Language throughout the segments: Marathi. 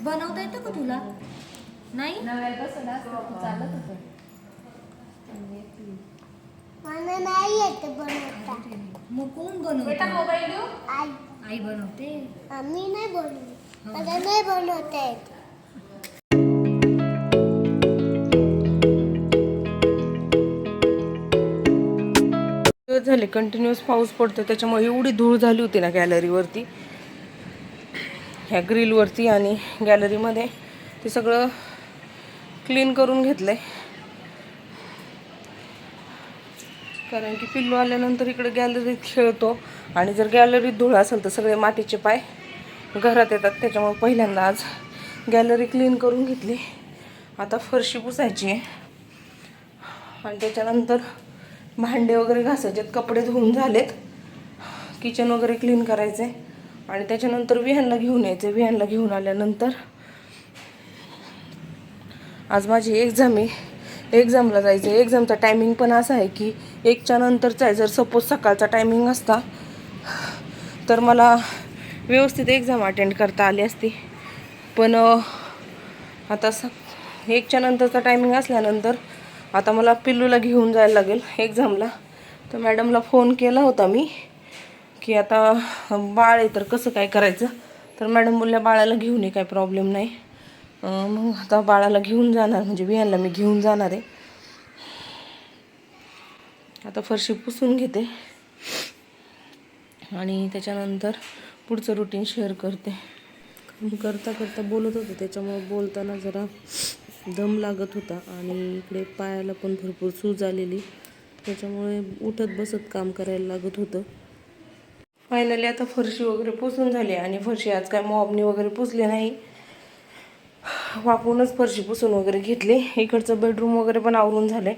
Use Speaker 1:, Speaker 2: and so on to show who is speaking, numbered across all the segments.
Speaker 1: बनवता येतं का तुला? नाही?
Speaker 2: नव्यापासून असतं चालत होतं.
Speaker 3: मला नाही येत बनवता.
Speaker 1: मग कोण
Speaker 2: बेटा
Speaker 1: बनवत
Speaker 2: मोबाईल देऊ?
Speaker 3: आई.
Speaker 1: आई बनवते.
Speaker 3: आम्ही नाही बनवली मला नाही बनवता येत.
Speaker 4: दिवस झाले कंटिन्युअस पाऊस पडतो त्याच्यामुळे एवढी धूळ झाली होती ना गॅलरीवरती ह्या ग्रिलवरती आणि गॅलरीमध्ये ते सगळं क्लीन करून घेतलंय. कारण की पिल्लू आल्यानंतर इकडे गॅलरीत खेळतो आणि जर गॅलरीत धूळ असेल तर सगळे मातीचे पाय घरात येतात. त्याच्यामुळे पहिल्यांदा आज गॅलरी क्लीन करून घेतली. आता फरशी पुसायची आहे. आणि त्याच्यानंतर भांडे वगैरे घासायचेत कपडे धुवून झालेत. किचन वगैरे क्लीन करायचे आणि त्याच्यानंतर विहानला घेऊन यायचे. विहानला घेऊन आल्यानंतर आज माझी एक्झाम आहे. एक्झामला जायचं आहे एक्झामचा टायमिंग पण असा आहे की एकच्या नंतरचा आहे. जर सपोज सकाळचा टायमिंग असता तर मला व्यवस्थित एक्झाम अटेंड करता आली असती. पण आता स एकच्या नंतरचा टायमिंग असल्यानंतर आता मला पिल्लूला घेऊन जायला लागेल एक्झामला तर मॅडमला फोन केला होता मी. की आता बाळ आहे तर कसं काय करायचं? तर मॅडम बोलल्या बाळाला घेऊन ये काय प्रॉब्लेम नाही. मग आता बाळाला घेऊन जाणार म्हणजे विहानला मी घेऊन जाणार आहे. आता फरशी पुसून घेते. आणि त्याच्यानंतर पुढचं रुटीन शेअर करते. करता करता बोलत होते त्याच्यामुळे बोलताना जरा दम लागत होता आणि इकडे पायाला पण भरपूर सूज आलेली. त्याच्यामुळे उठत बसत काम करायला लागत होतं. फायनली आता फरशी वगैरे पुसून झाली आणि फरशी आज काय मॉबनी वगैरे पुसली नाही. वाकूनच फरशी पुसून वगैरे घेतली. इकडचं बेडरूम वगैरे पण आवरून झाले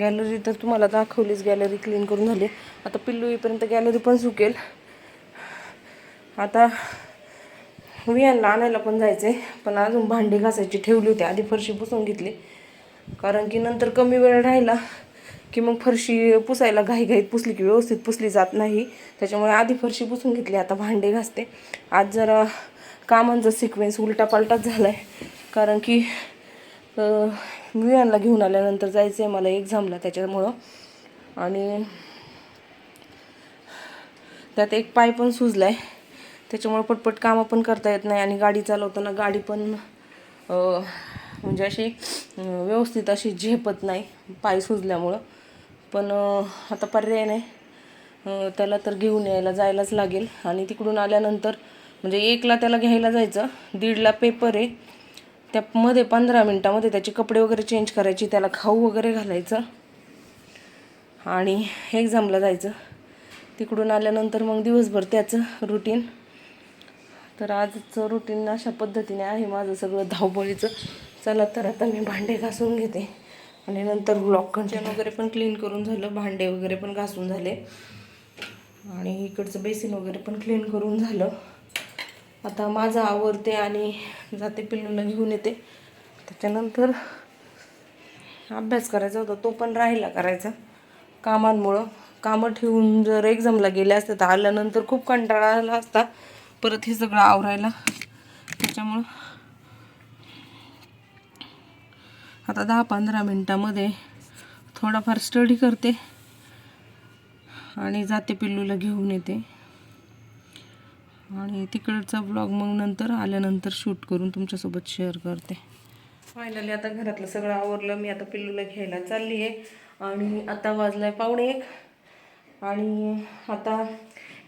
Speaker 4: गॅलरी तर तुम्हाला दाखवलीच गॅलरी क्लीन करून झाली. आता पिल्लू येईपर्यंत गॅलरी पण सुकेल. आता वियांना आणायला पण जायचे पण अजून भांडी घासायची ठेवली होती. आधी फरशी पुसून घेतली. कारण की नंतर कमी वेळ राहिला. की मग फरशी पुसायला घाईघाईत पुसली की व्यवस्थित पुसली जात नाही. त्याच्यामुळे आधी फरशी पुसून घेतली आता भांडे घासते. आज जरा कामांचा सिक्वेन्स उलटापालटाच झाला आहे कारण की वियांना घेऊन आल्यानंतर जायचं आहे मला एक्झामला त्याच्यामुळं. आणि त्यात एक पाय पण सुजला आहे त्याच्यामुळं पटपट कामं पण करता येत नाही आणि गाडी चालवताना गाडी पण म्हणजे अशी व्यवस्थित अशी झेपत नाही पाय सुजल्यामुळं. पण आता पर्याय नाही. त्याला तर घेऊन यायला जायलाच लागेल. आणि तिकडून आल्यानंतर म्हणजे एकला त्याला घ्यायला जायचं दीडला पेपर आहे. त्यामध्ये पंधरा मिनटामध्ये त्याचे कपडे वगैरे चेंज करायचे त्याला खाऊ वगैरे घालायचं. आणि एक्झामला जायचं. तिकडून आल्यानंतर मग दिवसभर त्याचं रुटीन तर आजचं रुटीन अशा पद्धतीने आहे माझं सगळं धावपळीचं. चला तर आता मी भांडे घासून घेते. आणि नंतर ब्लॉक कंटेन वगैरे पण क्लीन करून झालं भांडे वगैरे पण घासून झाले. आणि इकडचं बेसिन वगैरे पण क्लीन करून झालं. आता माझं आवरते आणि जाते पिल्लूला घेऊन येते. त्याच्यानंतर अभ्यास करायचा होता तो पण राहिला करायचा. कामांमुळं. कामं ठेवून जर एक्झामला गेले असते तर आल्यानंतर खूप कंटाळा आला असता. परत हे सगळं आवरायला. त्याच्यामुळं आता दहा पंधरा मिनटामध्ये थोडाफार स्टडी करते आणि जाते पिल्लूला घेऊन येते. आणि तिकडचा ब्लॉग मग नंतर आल्यानंतर शूट करून तुमच्यासोबत शेअर करते. फायनली आता घरातलं सगळं आवरलं. मी आता पिल्लूला घ्यायला चालली आहे आणि आता वाजलाय पावणे एक. आणि आता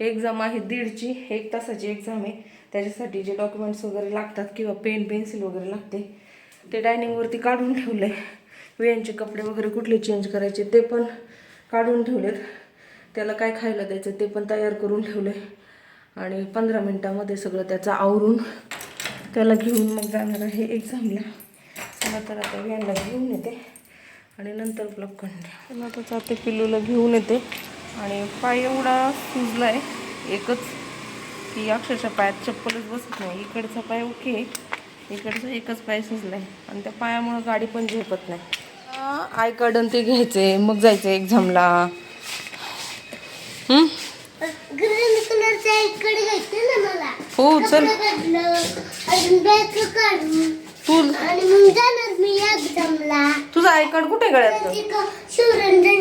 Speaker 4: एक्झाम आहे दीडची. एक तासाची एक्झाम आहे. त्याच्यासाठी जे डॉक्युमेंट्स वगैरे लागतात किंवा पेन पेन्सिल वगैरे लागते ते डायनिंगवरती काढून ठेवलं आहे वेयांचे कपडे वगैरे कुठले चेंज करायचे ते पण काढून ठेवलेत. त्याला काय खायला द्यायचं ते पण तयार करून ठेवले आणि पंधरा मिनटामध्ये सगळं त्याचं आवरून त्याला घेऊन मग जाणार आहे एक्झामला चला तर आता वेळांना घेऊन येते. आणि नंतर ब्लॉक कंटिन्यू आता चाते पिल्लूला घेऊन येते. आणि पाय एवढा सुजला आहे एकच की अक्षरशः पायात चप्पलच बसत नाही. इकडचा पाय ओके इकडचा एकच पाय सुजला आहे आणि त्या पायामुळं गाडी पण झेपत नाही. आय कार्ड आणि ते घ्यायचे मग जायचं एक्झामला. हं? हो चल.
Speaker 3: एक्झामला.
Speaker 4: तुझं आय कार्ड कुठे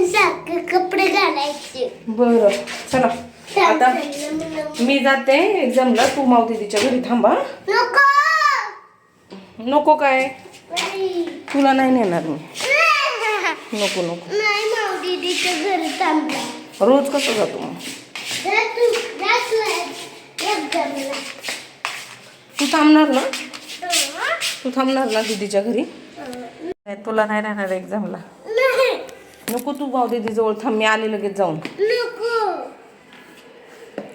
Speaker 3: सारखे कपडे घालायचे.
Speaker 4: बरं चला. आता मी जाते एक्झामला. तू मावतीच्या घरी थांबा. नको काय? तुला नाही नेणार मी. नको नको. रोज कसं जातो मग?
Speaker 3: तू
Speaker 4: थांबणार ना? तू थांबणार ना दीदीच्या घरी? तुला नाही राहणार एक्झामला नको तू भाऊ दीदी जवळ थांब मी आले लगेच जाऊन.
Speaker 3: नको.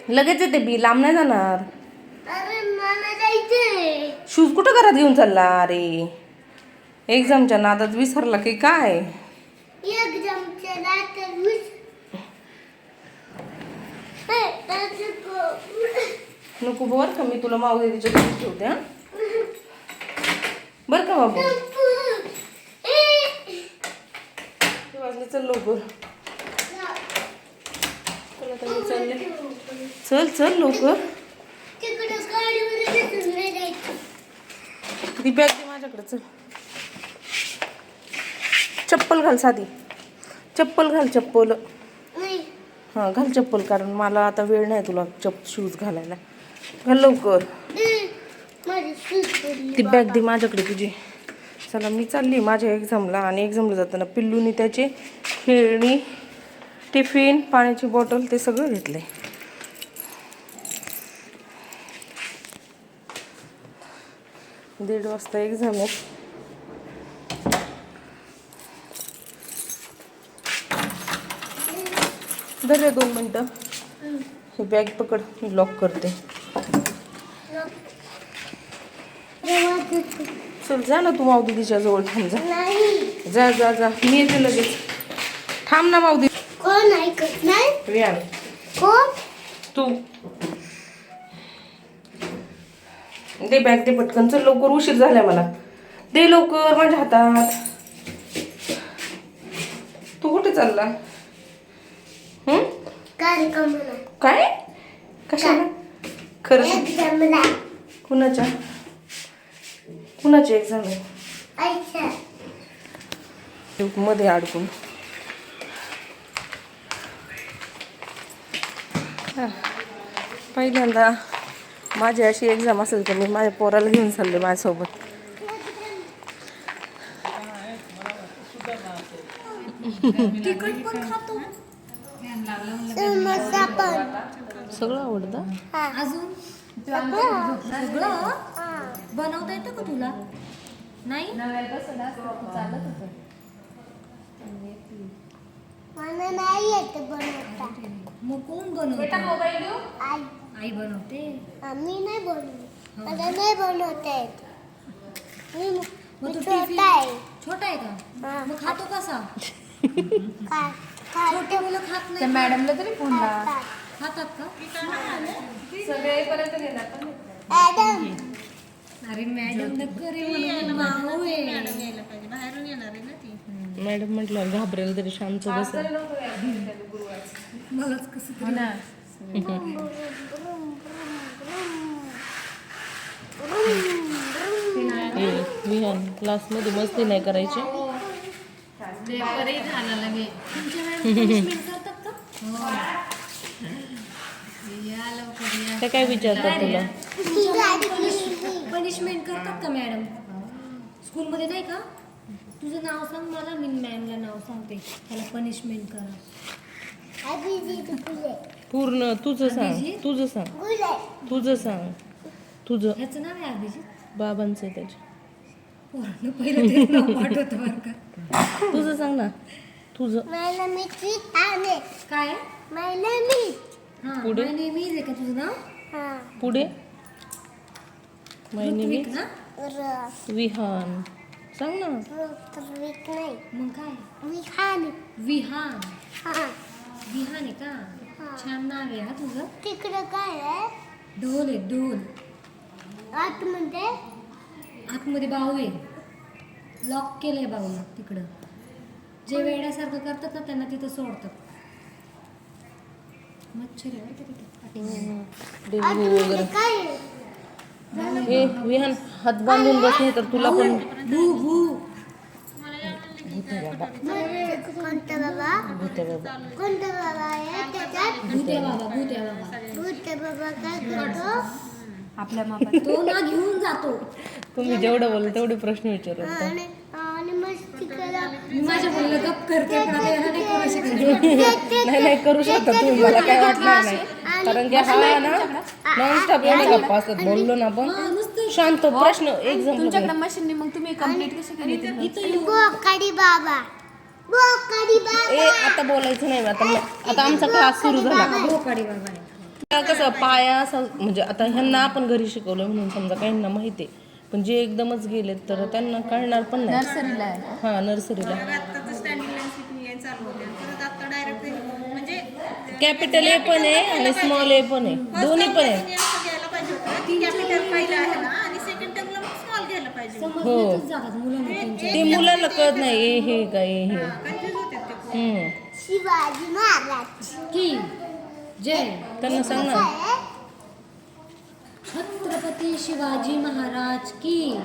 Speaker 4: लगेच येते बी लांब नाही जाणार. शूज कुठं घरात घेऊन चालला? अरे एक्झामच्या नादात विसरला की काय? नको. बरं का मी तुला माऊ दीदीच्या घरी ठेवते हा? बरं का बाबू? वाजले चल लवकर. चल चल लवकर
Speaker 3: तिकडं गाडीवर बसून नाही जायचं.
Speaker 4: ती बॅग दे माझ्याकडे चल. चप्पल घाल साधी. चप्पल घाल चप्पल. हां घाल चप्पल कारण मला आता वेळ नाही तुला चप शूज घालायला. घाल लवकर. ती बॅग दे माझ्याकडे तुझी. चला मी चालली माझ्या एक्झामला आणि एक्झामला जाताना पिल्लूनी त्याचे खेळणी टिफिन पाण्याची बॉटल ते सगळं घेतलंय. दीड वाजता एक्झाम आहे. धर दोन मिनटं. ही बॅग पकड लॉक करते. चल जा ना तू मावदीच्या जवळ थांब जा.
Speaker 3: नाही
Speaker 4: जा जा जा. मी येते लगेच. थांब ना मावदी
Speaker 3: कोण ऐकत नाही?
Speaker 4: रियान.
Speaker 3: कोण?
Speaker 4: तू. दे बॅग दे पटकन. चल लवकर उशीर झालाय मला. दे लवकर माझ्या हातात. तू कुठे चालला? काय? कशाला? खरं कुणाच्या? कुणाची एक्झाम आहे मध्ये अडकून. पहिल्यांदा माझी अशी एक्झाम असेल तर मी माझ्या पोराला घेऊन चालले माझ्यासोबत. सगळं आवडतं.
Speaker 1: अजून?
Speaker 3: सगळं?
Speaker 1: सगळं. बनवता येतं का तुला? नाही?
Speaker 3: मला नाही येत बनवता.
Speaker 1: मग कोण बनवत?
Speaker 3: आई.
Speaker 1: आई बनवते?
Speaker 3: आम्ही नाही बनवत. मला नाही बनवता येत. मी
Speaker 1: मग
Speaker 3: मी
Speaker 1: तू
Speaker 3: छोटा आहे.
Speaker 1: छोटा आहे का?
Speaker 3: हा.
Speaker 1: मग खातो कसा?
Speaker 3: काय
Speaker 1: छोटे मुलं खात
Speaker 2: त्या
Speaker 1: नाही
Speaker 2: मॅडमला तरी फोन लावा.
Speaker 1: खातात. का?
Speaker 2: सगळे पर्यंत पण
Speaker 1: अरे मॅडम करे म्हणून भाऊ आहे.
Speaker 4: मॅडम म्हटलं घाबरेल तरी शांत बस.
Speaker 1: मलाच कसं
Speaker 2: हो ना.
Speaker 4: विहान क्लासमध्ये मस्ती नाही करायची. ते काय विचारतात तुला?
Speaker 3: ही
Speaker 1: पनिशमेंट करतात का मॅडम स्कूलमध्ये नाही का? तुझं नाव सांग मला मी मॅमला नाव सांगते. त्याला पनिशमेंट करा.
Speaker 4: पूर्ण तुझं सांग.
Speaker 1: अभिजित?
Speaker 4: तुझं सांग. तुझं सांग. तुझं.
Speaker 1: ह्याचं नाव आहे अभिजित
Speaker 4: बाबांचं आहे त्याच्या
Speaker 1: पोरांना पहिलं ते नाव पाठवतं बरं का.
Speaker 4: तुझं सांग ना. तुझं.
Speaker 3: मला मी चीट आले
Speaker 1: काय?
Speaker 3: मला मी.
Speaker 1: हां
Speaker 4: पुढे?
Speaker 1: नेहमीच आहे का तुझं नाव?
Speaker 3: हा.
Speaker 4: पुढे? माय
Speaker 1: ऋत्विक ना?
Speaker 3: र.
Speaker 4: विहान. सांग ना.
Speaker 3: ऋत्विक नाही.
Speaker 1: मग काय?
Speaker 3: विहान.
Speaker 1: विहान.
Speaker 3: हा.
Speaker 1: विहान आहे का. छान नाव आहे हा तुझं?
Speaker 3: तिकडं काय आहे?
Speaker 1: ढोल आहे ढोल.
Speaker 3: आतमध्ये?
Speaker 1: आतमध्ये बाऊ आहे. लॉक केलंय बाऊला तिकडं. जे वेड्यासारखं करतात ना त्यांना तिथं सोडतात. मच्छर आहे बरं का तिथं?
Speaker 4: डेंगू वगैरे.
Speaker 3: आतमध्ये काय आहे?
Speaker 4: विहान हात बांधून बसले तर तुला पण
Speaker 1: भू भू
Speaker 3: कोणता बाबा
Speaker 4: भूते बाबा
Speaker 3: कोणता बाबा आहे त्याच्यात
Speaker 1: भूत्या बाबा भूत्या बाबा
Speaker 3: भूत बाबा काय करतो
Speaker 2: आपल्या
Speaker 1: तो ना घेऊन जातो.
Speaker 4: तुम्ही जेवढं बोल तेवढे प्रश्न विचारत
Speaker 3: आणि आणि मस्ती करा.
Speaker 1: मी माझ्या मुलीला गप करते नाही
Speaker 4: नाही करू शकता तुम्ही. मला काय वाटणार नाही कारण की हा ना नॉनस्टॉप एवढे गप्पा असतात. बोललो ना आपण. शांत प्रश्न एक जण
Speaker 2: तुमच्याकडे मशीनने मग तुम्ही कंप्लीट कशी केली
Speaker 3: बोकाडी बाबा. बोकाडी बाबा.
Speaker 4: ए आता बोलायचं नाही आता आता आमचा क्लास सुरू झाला.
Speaker 1: भोकाडी बाबा.
Speaker 4: कसं पाया असं म्हणजे आता ह्यांना आपण घरी शिकवलं म्हणून समजा काहींना माहिती आहे. पण जे एकदमच गेलेत तर त्यांना कळणार पण नाही.
Speaker 2: नर्सरीला आहे.
Speaker 4: हा नर्सरीला कॅपिटल ए पण आहे आणि स्मॉल ए पण आहे. दोन्ही पण आहे.
Speaker 1: त्यांच्या
Speaker 4: ते मुलांना कळत नाही ए हे काय ए हे. हम्म.
Speaker 3: शिवाजी महाराज.
Speaker 1: की? जय.
Speaker 4: त्यांना सांग ना?
Speaker 1: छत्रपती शिवाजी महाराज की?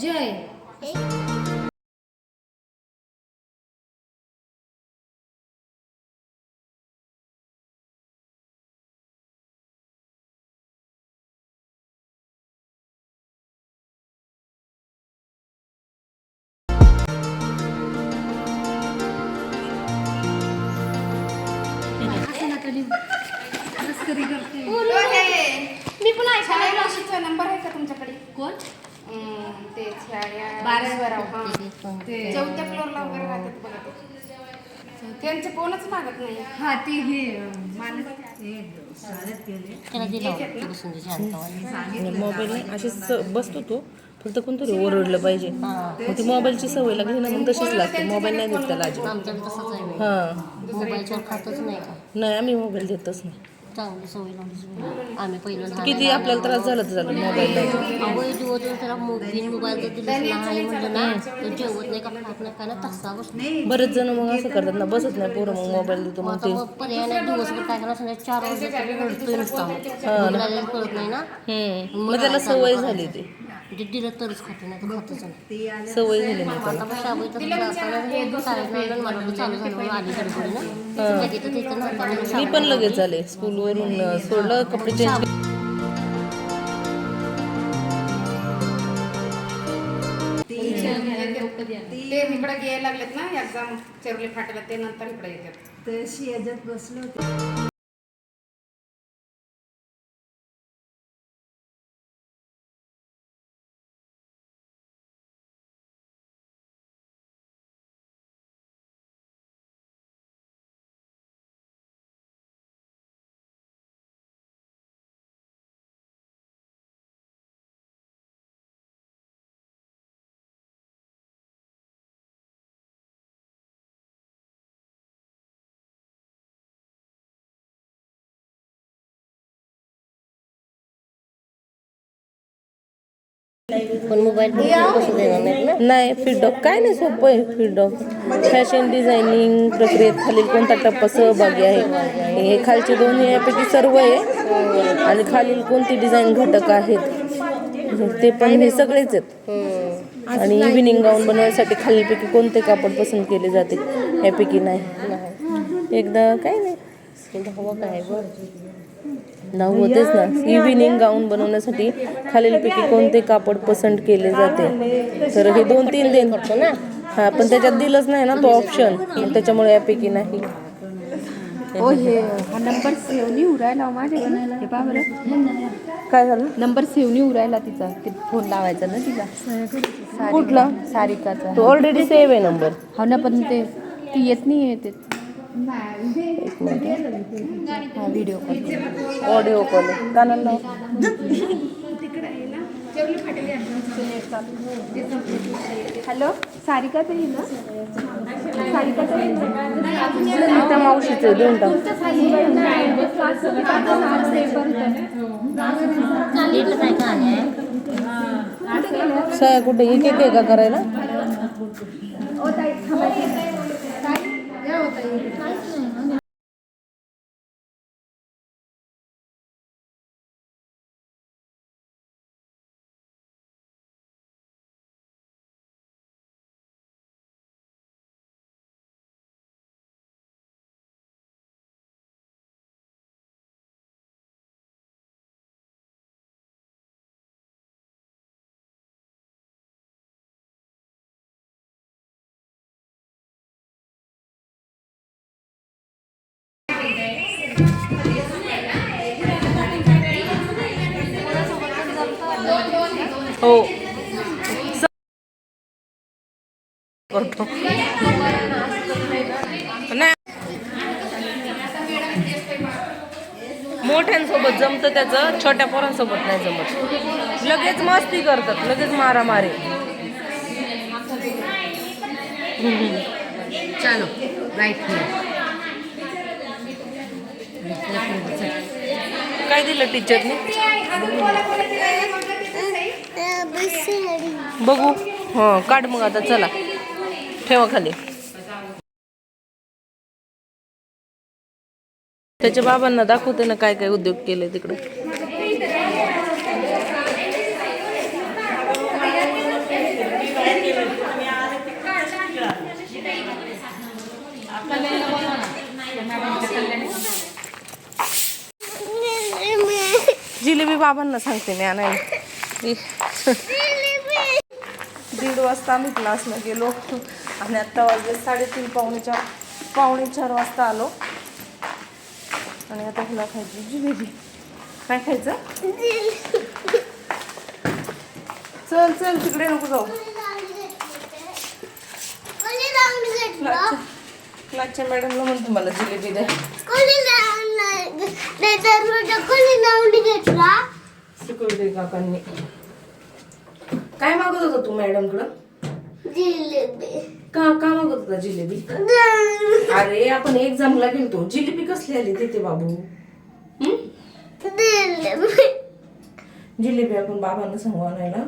Speaker 1: जय. असं
Speaker 2: हा चौथ्या फ्लोअरला वगैरे राहतात बघा ते. त्यांचं कोणच मागत नाही.
Speaker 1: हा ते हे हे
Speaker 4: मोबाईल स- बसतो तो. फक्त कोणतरी ओरडलं पाहिजे. मग ती मोबाईलची सवय लागली ना मग तशीच लागते. मोबाईल नाही देत त्याला अजिबात. हा.
Speaker 5: मोबाईलवर खातच नाही का?
Speaker 4: नाही आम्ही मोबाईल देतच नाही.
Speaker 5: चांगली सवय. आम्ही पहिलं
Speaker 4: किती आपल्याला त्रास झाला तर झालं मोबाईल
Speaker 5: दिवस त्याला मोबाईल मोबाईल जर दिलं नाही म्हणलं ना तर जेवत नाही का खात नाही तसा बसतो.
Speaker 4: बरेच जण मग असं करतात ना बसत नाही पोरं मग मोबाईल देतो
Speaker 5: मग
Speaker 4: ते.
Speaker 5: पर्याय नाही दिवसभर काय चार वाजता तरी रडतोय नुसता. मग. कळत नाही ना.
Speaker 4: मग त्याला सवय झाली ती.
Speaker 5: म्हणजे दिलं तरच खाते नाही तर खातच नाही.
Speaker 4: सवय झाली त्याला
Speaker 5: आता मग शाबू इथं असताना शाळेत नाही मला वाटलं चालू झालं म्हणून आली गडबडीनं लगेच तिथं नव्हता म्हणून
Speaker 4: मी पण लगेच आले स्कूलवरून अं, सोडलं कपडे चेंज
Speaker 2: ते इकडे घ्यायला लागलेत ना एक्झाम चेरले फाटेला ते नंतर इकडे येतात.
Speaker 1: तशी याच्यात बसलो होते.
Speaker 5: पण मोबाईल देणार नाही ना?
Speaker 4: नाही फीडबॅक काय नाही सोपं आहे फीडबॅक फॅशन डिझायनिंग प्रक्रियेत खालील कोणता टप्पा सहभागी आहे? हे खालचे दोन्ही यापैकी सर्व आहे. आणि खालील कोणती डिझाईन घटक आहेत? ते पण हे सगळेच आहेत. आणि इव्हिनिंग गाऊन बनवण्यासाठी खालीलपैकी कोणते कापड पसंत केले जाते? यापैकी नाही. एकदा काय नाही. दहावा काय बरं. नाव होतेच ना. इव्हिनिंग गाऊन बनवण्यासाठी खालीलपैकी कोणते कापड पसंत केले जाते? तर हे दोन तीन देन ना? हा पण त्याच्यात दिलंच नाही ना तो ऑप्शन त्याच्यामुळे यापैकी नाही.
Speaker 2: नंबर उरायला
Speaker 4: काय झालं?
Speaker 2: नंबर सेव्ह नाही उरायला तिचा. ते फोन लावायचा ना तिचा.
Speaker 4: कुठला?
Speaker 2: सारिकाचा.
Speaker 4: तो ऑलरेडी सेव्ह आहे नंबर
Speaker 2: हो ना पण ते ती येत नाही ते.
Speaker 4: एक मिनिट
Speaker 2: हा व्हिडिओ कॉल
Speaker 4: ऑडिओ कॉल कानाला लाव.
Speaker 2: हॅलो सारिका ताई ना? सारिका ताई?
Speaker 4: त्या मावशीचं देऊन टाक
Speaker 5: आहे
Speaker 4: कुठे? एक एक आहे का करायला? करतो. नाही. मोठ्यांसोबत जमतं त्याचं छोट्या पोरांसोबत नाही जमत. लगेच मस्ती करतात लगेच मारामारी.
Speaker 5: चालो राईट
Speaker 4: काय दिलं टीचरने बघू. हां काढ मग आता चला. ठेवा खाली. त्याच्या बाबांना दाखवते ना काय काय उद्योग केले तिकडे. जिलेबी बाबांना सांगते मी आणायला. दीड वाजता आम्ही क्लासला गेलो. आणि आत्ता वाजले साडेतीन पावणे चार पावणे चार वाजता आलो. आणि आता हिला खायची जिलेबी. काय खायचं? चल चल तिकडे नको जाऊ. क्लासच्या मॅडमला म्हणतो मला जिलेबी द्या सिक्युरिटी काकांनी. काय मागत होता तू मॅडमकडं? का का मागत होता जिलेबी? अरे आपण एक्झामला गेलतो. जिलेबी कसली आली तिथे बाबू? हं? जिलेबी आपण बाबांना सांगू आणायला.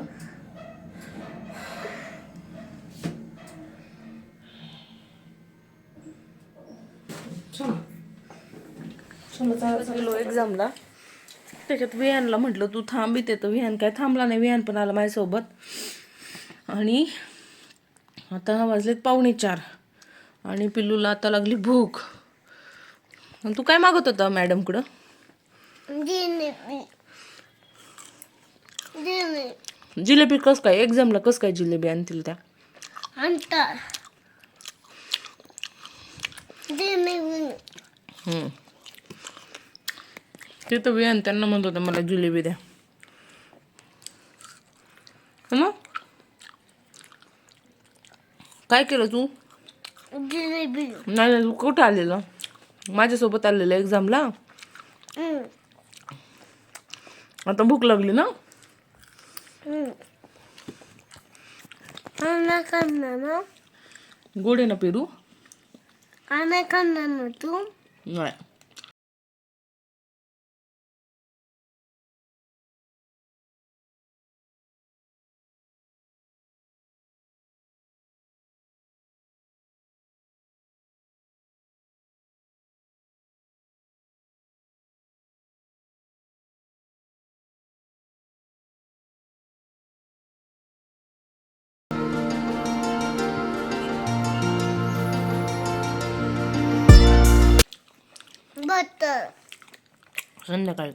Speaker 4: गेलो एक्झामला त्याच्यात विहानला म्हटलं तू थांब इथे. तर विहान काय थांबला नाही. विहान पण आला माझ्यासोबत. आणि आता वाजलेत पावणे चार. आणि पिल्लूला आता लागली भूक. तू काय मागत होता मॅडमकडं? जिलेबी. कस काय? एक्झामला कस काय जिलेबी आणतील त्या. ते तर विहान त्यांना म्हणत होतं मला जिलेबी द्या हो ना काय केलं तू?
Speaker 3: जिलेबी
Speaker 4: नाही तू कुठं आलेलं? माझ्यासोबत आलेलं एक्झामला आता भूक लागली ना?
Speaker 3: करणार ना
Speaker 4: गोड आहे ना पेरू?
Speaker 3: आम्ही करणार ना तू?
Speaker 4: नाही.
Speaker 3: っ
Speaker 4: た。そんだから。